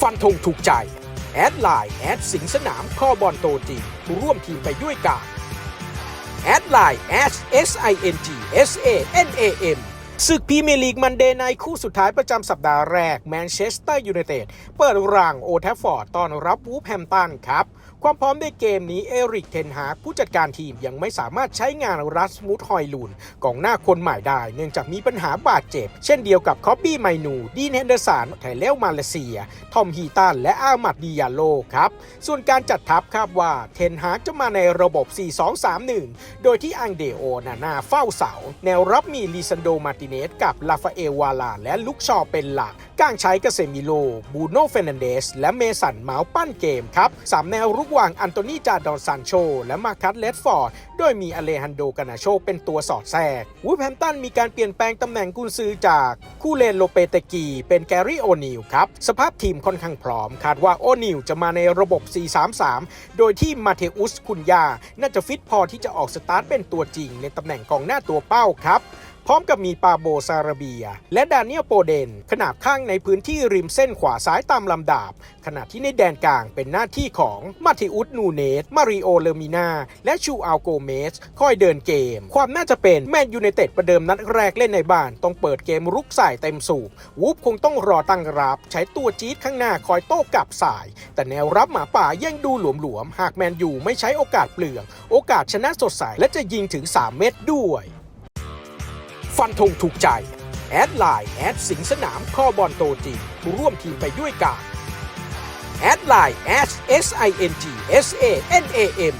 ฟันธงถูกใจ แอดไลน์แอดสิงสนามข้อบอลโตจริงร่วมทีมไปด้วยกันแอดไลน์ S S I N G S A N A M ศึกพรีเมียร์ลีกมันเดย์ในคู่สุดท้ายประจำสัปดาห์แรกแมนเชสเตอร์ยูไนเต็ดเปิดรังโอแทฟฟอร์ดต้อนรับวูฟแฮมตันครับ ความพร้อมในเกมนี้เอริกเทนฮาผู้จัดการทีมยังไม่สามารถใช้งานรัสมุดฮอยลูนกองหน้าคนใหม่ได้ เนื่องจากมีปัญหาบาดเจ็บ เช่นเดียวกับคอบบี้ไมนูดีนเฮนเดอร์สันไทเลลมาเลเซีย ทอมฮีตันและอามัดดิยาโลครับส่วนการจัดทัพคาดว่าเทนฮาจะมาในระบบ 4-2-3-1 โดยที่อังเดโอนาน่าเฝ้าเสา แนวรับมีลิซันโดมาติเนสกับลาฟาเอลวาลาและลุกชอเป็นหลักก้างใช้กาเซมิโล บูโนเฟนันเดส และเมสันเมาส์ปั้นเกมครับสามแนวรุกวางอันโตนีจาดอนซานโช และมาคัสเลดฟอร์ด โดยมีอเลฮันโดกานาโชเป็นตัวสอดแทรกวูฟแฮมตันมีการเปลี่ยนแปลงตำแหน่งกุนซือจากคู่เลนโลเปเตกี เป็นแกรี่โอนิลครับ สภาพทีมค่อนข้างพร้อม คาดว่าโอนิลจะมาในระบบ 4-3-3 โดยที่มาเทอุสคุนยา น่าจะฟิตพอที่จะออกสตาร์ทเป็นตัวจริงในตำแหน่งกองหน้าตัวเป้าครับ ร้อมกับมีปาโบซาราเบีย และดานิเอลโปเดน ขนาบข้างในพื้นที่ริมเส้นขวาซ้ายตามลำดับขณะที่ในแดนกลางเป็นหน้าที่ของมาติอุสนูเนส มาริโอเลมินาและชูอัลโกเมสคอยเดินเกม ความน่าจะเป็นแมนยูไนเต็ดประเดิมนัดแรกเล่นในบ้านต้องเปิดเกมรุกใส่เต็มสูบวูฟคงต้องรอตั้งรับ ใช้ตัวจี๊ดข้างหน้าคอยโต้กลับสาย แต่แนวรับหมาป่ายังดูหลวมๆหากแมนยูไม่ใช้โอกาสเปลือง โอกาสชนะสดใสและจะยิงถึง 3 เม็ดด้วย ฟันธงถูกใจ แอดไลน์แอดสิงสนามข้อบอลโตจริงร่วมทีมไปด้วยกันแอดไลน์ S S I N G S A N A M